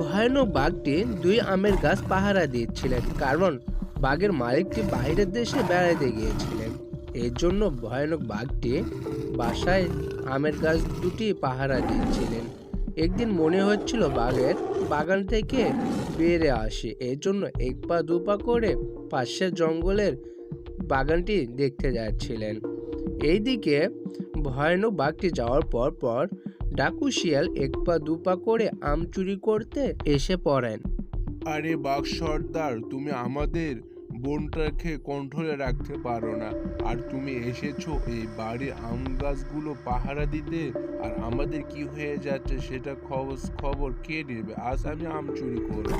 ভয়ানক বাঘটি দুই আমের গাছ পাহারা দিচ্ছিলেন কারণ, বাঘের মালিকটি বাইরের দেশে বেড়াতে গিয়েছিলেন। এর জন্য ভয়ানক বাঘটি বাসায় আমের গাছ দুটি পাহারা দিচ্ছিলেন একদিন মনে হচ্ছিল বাঘের বাগান থেকে বেড়ে আসে। এর জন্য এক পা, দু পা করে পাশের জঙ্গলের বাগানটি দেখতে যাচ্ছিলেন। এইদিকে ভয়ানক বাঘটি যাওয়ার পর পর ডাকু শিয়াল এক পা দু পা করে আম চুরি করতে এসে পড়েন। আরে বাঘ সর্দার, তুমি আমাদের বনটাকে কন্ট্রোলে রাখতে পারো না। আর তুমি এসেছ এই বাড়ির আম গাছগুলো পাহারা দিতে, আর আমাদের কি হয়ে যাচ্ছে সেটা খবর খবর কে নেবে? আজ আমি আম চুরি করব।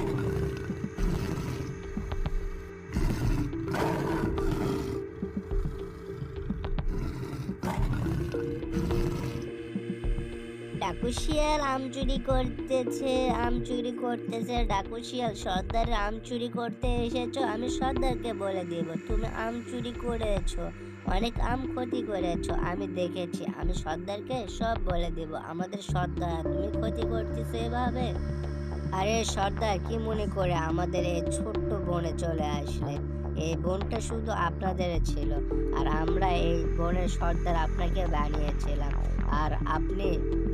ডাকু শিয়াল আম চুরি করতেছে, আম চুরি করতেছে ডাকু শিয়াল সর্দারের আম চুরি করতে এসেছ, আমি সর্দারকে বলে দিব, তুমি আম চুরি করেছ, অনেক আম ক্ষতি করেছ, আমি দেখেছি, আমি সর্দারকে সব বলে দিব, আমাদের সর্দার, তুমি ক্ষতি করতেছো এভাবে? আরে সর্দার, কি মনে করে আমাদের এই ছোট্ট বনে চলে আসলে? এই বনটা শুধু আপনাদের ছিল। আর আমরা এই বনের সর্দার আপনাকে বানিয়েছিলাম। আর আপনি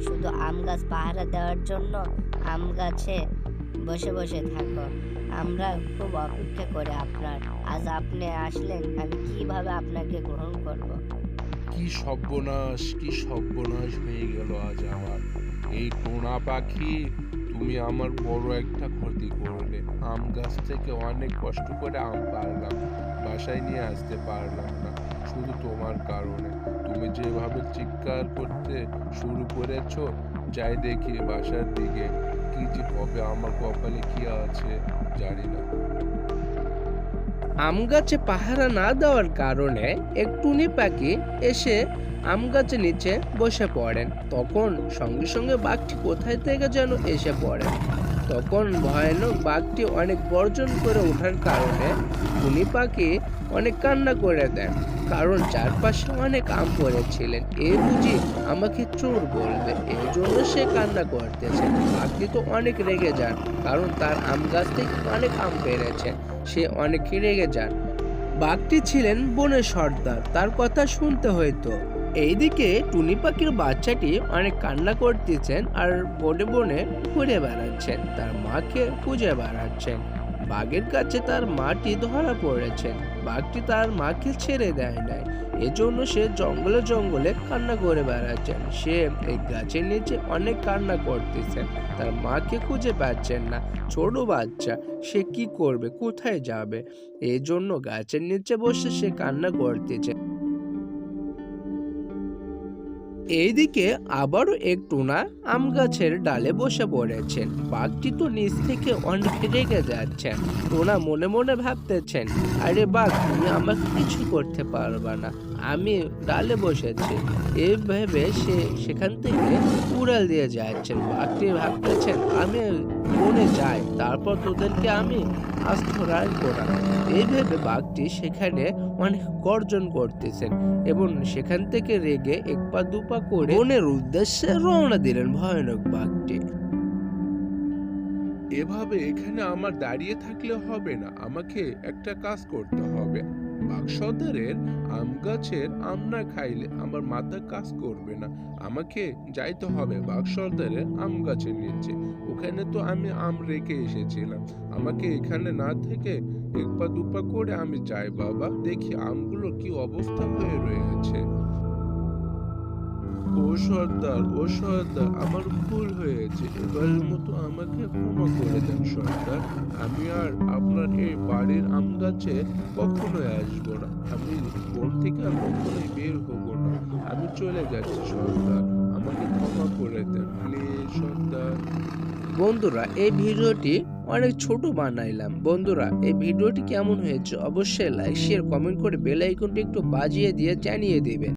শুধু আম গাছ পাহারা দেওয়ার জন্য আম গাছে বসে বসে থাকো। আমরা খুব অপেক্ষা করি আপনার। আজ আপনি আসলেন, আমি কীভাবে আপনাকে গ্রহণ করব। কি সর্বনাশ কি সর্বনাশ হয়ে গেল আজ আমার। এই টোনা পাখি তুমি আমার বড় একটা ক্ষতি করলে আম গাছ থেকে অনেক কষ্ট করে আম পারলাম। বাসায় নিয়ে আসতে পারলাম না, শুধু তোমার কারণে। তুমি যেভাবে চিৎকার করতে শুরু করেছ, যাই দেখি বাসার দিকে কি যে হবে, আমার কপালে কি আছে জানি না। আম গাছে পাহারা না দেওয়ার কারণে এক টুনি পাখি এসে আম গাছের নিচে বসে পড়েন। তখন সঙ্গে সঙ্গে বাঘটি কোথায় থেকে যেন এসে পড়ে। তখন ভয়ানক বাঘটি অনেক বর্জন করে ওঠার কারণে টুনি পাখি অনেক কান্না করে দেন, কারণ চারপাশে অনেক আম পড়েছিলেন। এ বুঝি আমাকে চোর বলবে এই জন্য সে কান্না করতেছে। বাঘটি তো অনেক রেগে যান, কারণ তার আম গাছ থেকে অনেক আম পেরেছে, সে অনেক রেগে যান। বাঘটি ছিলেন বনের সর্দার, তার কথা শুনতে হইতো। এইদিকে টুনি পাখির বাচ্চাটি অনেক কান্না করতেছেন আর বনে বনে ঘুরে বেড়াচ্ছেন। তার মাকে খুঁজে বেড়াচ্ছেন। বাঘের কাছে তার মাটি ধরা পড়েছেন বাঘটি তার মাকে ছেড়ে দেয় নাই। এজন্য সে জঙ্গলে জঙ্গলে কান্না করে বেড়াচ্ছেন। সে এই গাছের নিচে অনেক কান্না করতেছেন। তার মাকে খুঁজে পাচ্ছেন না। ছোট বাচ্চা, সে কি করবে? কোথায় যাবে? এই জন্য গাছের নিচে বসে সে কান্না করতেছে। এইদিকে আবারও এক টুনা আম গাছের ডালে বসে পড়েছেন। বাঘটি তো নিচ থেকে অনেক রেগে যাচ্ছেন টোনা মনে মনে ভাবতেছেন, আরে বাঘ, তুমি আমাকে কিছু করতে পারবে না। আমি ডালে বসেছি। এই ভেবে সে সেখান থেকে উড়াল দিয়ে যাচ্ছেন বাঘটি ভাবতেছেন, আমি বনে যাই তারপর তোদেরকে আমি আস্ত রাখব না এই ভেবে বাঘটি সেখানে অনেক গর্জন করতেছেন এবং সেখান থেকে রেগে এক পা দু পা করে বনের উদ্দেশ্যে রওনা দিলেন ভয়ানক বাঘটি। এভাবে এখানে আমার দাঁড়িয়ে থাকলে হবে না, আমাকে একটা কাজ করতে হবে। বাক্সদারের আম গাছের খাইলে আমার মাথা কাজ করবে না। আমাকে যাইতে হবে আম গাছের নিচে। ওখানে তো আমি আম রেখে এসেছিলাম। আমাকে এখানে না থেকে এক পা দুপা করে আমি যাই, বাবা। দেখি আমগুলো কি অবস্থা হয়ে রয়েছে। ও সর্দার ও সর্দার, আমার ভুল হয়েছে এবারের মতো আমাকে ক্ষমা করে দেন, সর্দার। আমি আর আপনার এই বাড়ির আম গাছে কখনোই আসব না। আমি বন থেকে আর কখনোই বের হব না। আমি চলে যাচ্ছি, সর্দার। আমাকে ক্ষমা করে দেন প্লিজ সর্দার। বন্ধুরা, এই ভিডিওটি অনেক ছোট বানাইলাম। বন্ধুরা, এই ভিডিওটি কেমন হয়েছে অবশ্যই লাইক শেয়ার কমেন্ট করে বেল আইকনটি একটু বাজিয়ে দিয়ে জানিয়ে দিবেন।